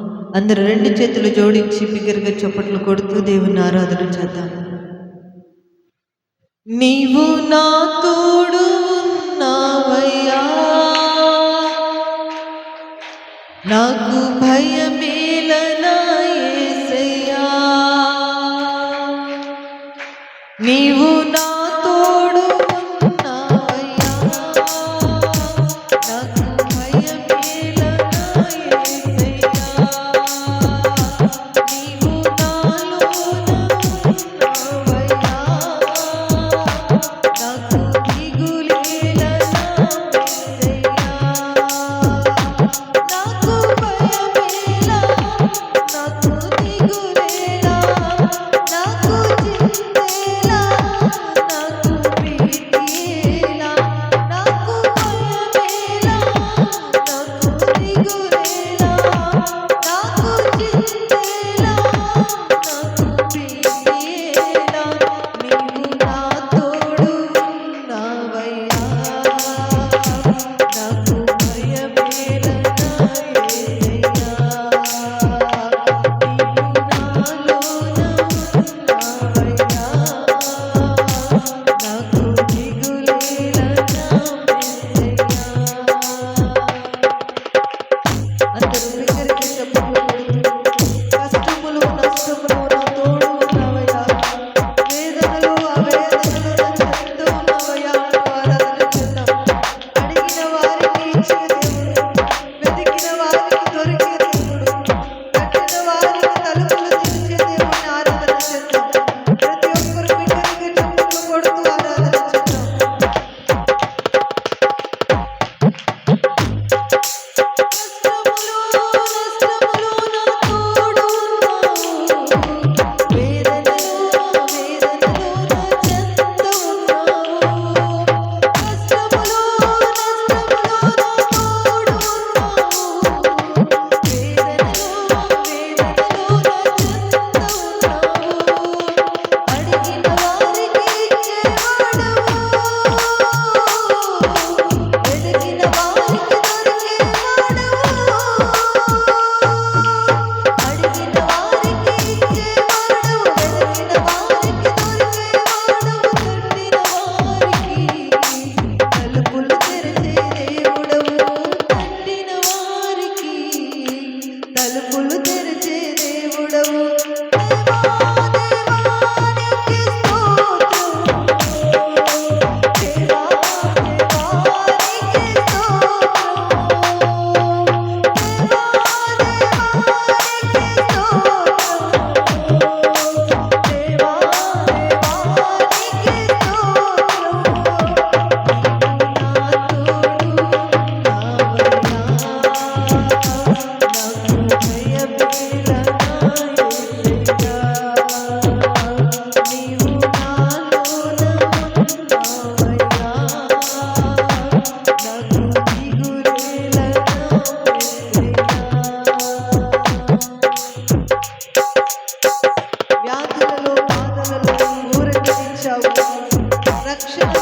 అందరు రెండు చేతులు జోడించి బిగ్గరగా చప్పట్లు కొడుతూ దేవుని ఆరాధన చేద్దాం. నీవు నా తోడు ఉన్నావయ్యా. నాకు భయమే रक्ष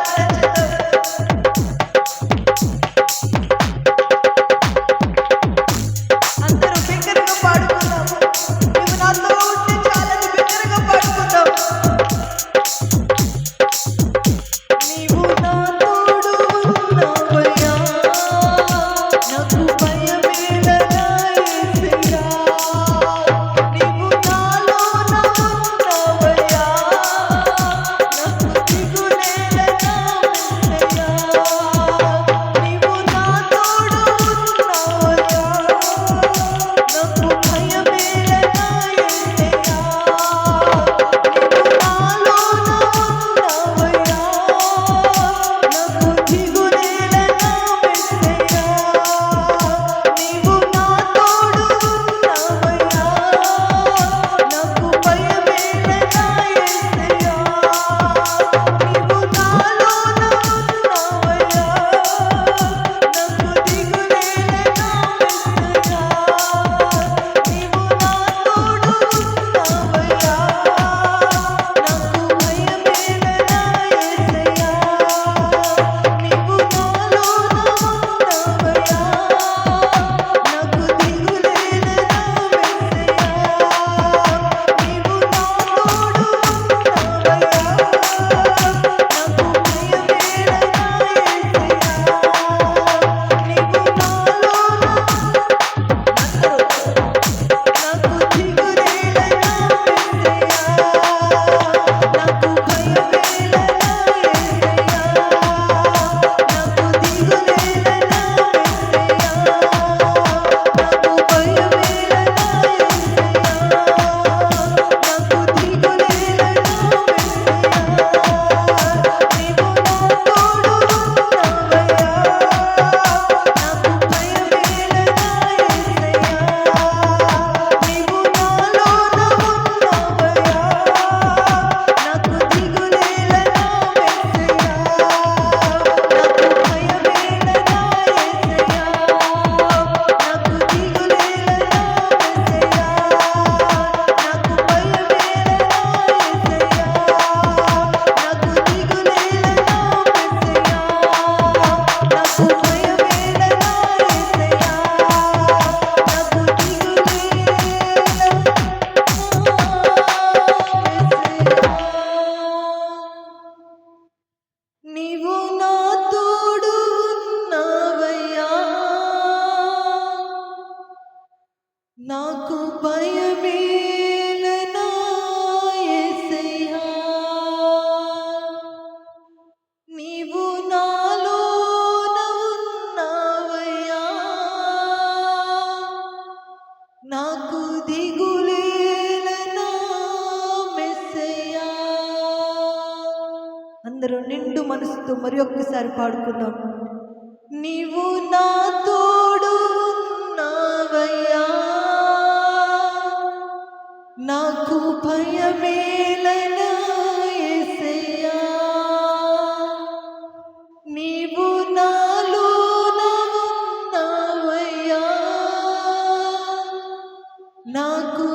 what? అందరూ నిండు మనసుతో మరి ఒక్కసారి పాడుకుందాం. నీవు నా తోడు నావయ్యా నాకు భయమేలనా నీవు నాలో ఉన్నావయ్యా నాకు